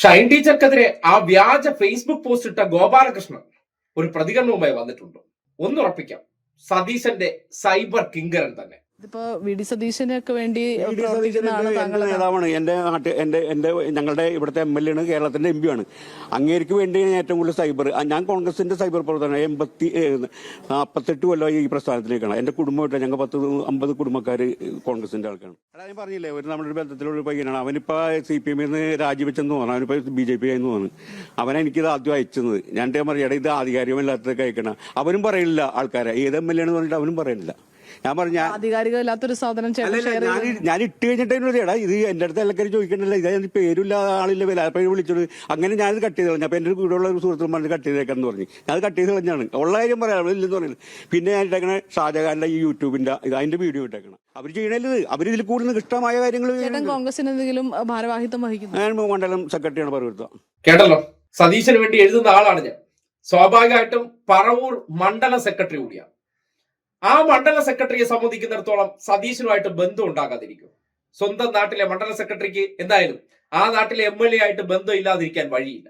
ഷൈൻ ടീച്ചർക്കെതിരെ ആ വ്യാജ Facebook post ഇട്ട ഗോപാലകൃഷ്ണൻ ഒരു പ്രതികരണവുമായി വന്നിട്ടുണ്ട്. ഒന്നുറപ്പിക്കാം സതീശന്റെ സൈബർ കിങ്കരൻ തന്നെ. ഇതിപ്പോ വി ഡി സതീശനൊക്കെ വേണ്ടി നേതാവാണ്? എന്റെ നാട്ട് എന്റെ എന്റെ ഞങ്ങളുടെ ഇവിടുത്തെ എം എൽ എ ആണ് കേരളത്തിന്റെ എം പി ആണ്. അങ്ങേർക്ക് വേണ്ടി ഞാൻ ഏറ്റവും കൂടുതൽ സൈബർ ഞാൻ കോൺഗ്രസിന്റെ സൈബർ പ്രവർത്തനം എൺപത്തി നാൽപ്പത്തെട്ട് കൊല്ലമായി ഈ പ്രസ്ഥാനത്തിലേക്കാണ്. എന്റെ കുടുംബമായിട്ട് ഞങ്ങൾ പത്ത് അമ്പത് കുടുംബക്കാർ കോൺഗ്രസിന്റെ ആൾക്കാണ് എടാ, ഞാൻ പറഞ്ഞില്ലേ ഒരു നമ്മുടെ ഒരു ബന്ധത്തിലുള്ള പയ്യനാണ്. അവനിപ്പോ സി പി എമ്മിൽ നിന്ന് രാജിവെച്ചെന്ന് തോന്നുന്നു അവനിപ്പോ ബി ജെ പി ആയെന്ന് തോന്നുന്നു അവനെ എനിക്കിത് ആദ്യം അയച്ചത്. ഞാൻ പറയാം ഇത് ആധികാരികമല്ലാത്തതൊക്കെ അയക്കണം. അവനും പറയില്ല ആൾക്കാരെ. ഏത് എം എൽ എ എന്ന് പറഞ്ഞിട്ട് അവനും പറയുന്നില്ല ഞാൻ പറഞ്ഞ ഞാൻ ആധികാരികമില്ലാത്തൊരു സാധനം ഞാൻ ഞാൻ ഇട്ട് കഴിഞ്ഞിട്ടേടാ ഇത് എന്റെ അടുത്ത് എല്ലാവരും ചോദിക്കണ്ടല്ലോ ഇത് ഞാൻ പേരില്ല ആളില്ല വില അപ്പൊ വിളിച്ചത് അങ്ങനെ ഞാനത് കട്ട് ചെയ്ത് കളഞ്ഞു അപ്പൊ എന്റെ കൂടെയുള്ള ഒരു സുഹൃത്തും പറഞ്ഞ് കട്ട് ചെയ്തേക്കാന്ന് പറഞ്ഞു. ഞാൻ അത് കട്ട് ചെയ്ത് കളഞ്ഞാണ് ഉള്ള കാര്യം പറയാം ഇല്ലെന്ന് പറയുന്നത് പിന്നെ ഞാൻ ഇട്ടേക്കണ ഷാജഹാന്റെ ഈ യൂട്യൂബിന്റെ ഇത് അതിന്റെ വീഡിയോ ഇട്ടേക്കണം. അവർ ചെയ്യണത് അവർ ഇതിൽ കൂടുതൽ ഇഷ്ടമായ കാര്യങ്ങൾ കോൺഗ്രസിന് എന്തെങ്കിലും ഭാരവാഹിത്വം വഹിക്കുന്നു? ഞാൻ മണ്ഡലം സെക്രട്ടറിയാണ് പറയുന്നത് കേട്ടല്ലോ? സതീശന് വേണ്ടി എഴുതുന്ന ആളാണ് ഞാൻ. സ്വാഭാവികമായിട്ടും പറവൂർ മണ്ഡല സെക്രട്ടറി കൂടിയാണ്. ആ മണ്ഡല സെക്രട്ടറിയെ സംബന്ധിക്കുന്നിടത്തോളം സതീശനുമായിട്ട് ബന്ധം ഉണ്ടാകാതിരിക്കും. സ്വന്തം നാട്ടിലെ മണ്ഡല സെക്രട്ടറിക്ക് എന്തായാലും ആ നാട്ടിലെ എം എൽ എ ആയിട്ട് ബന്ധം ഇല്ലാതിരിക്കാൻ വഴിയില്ല.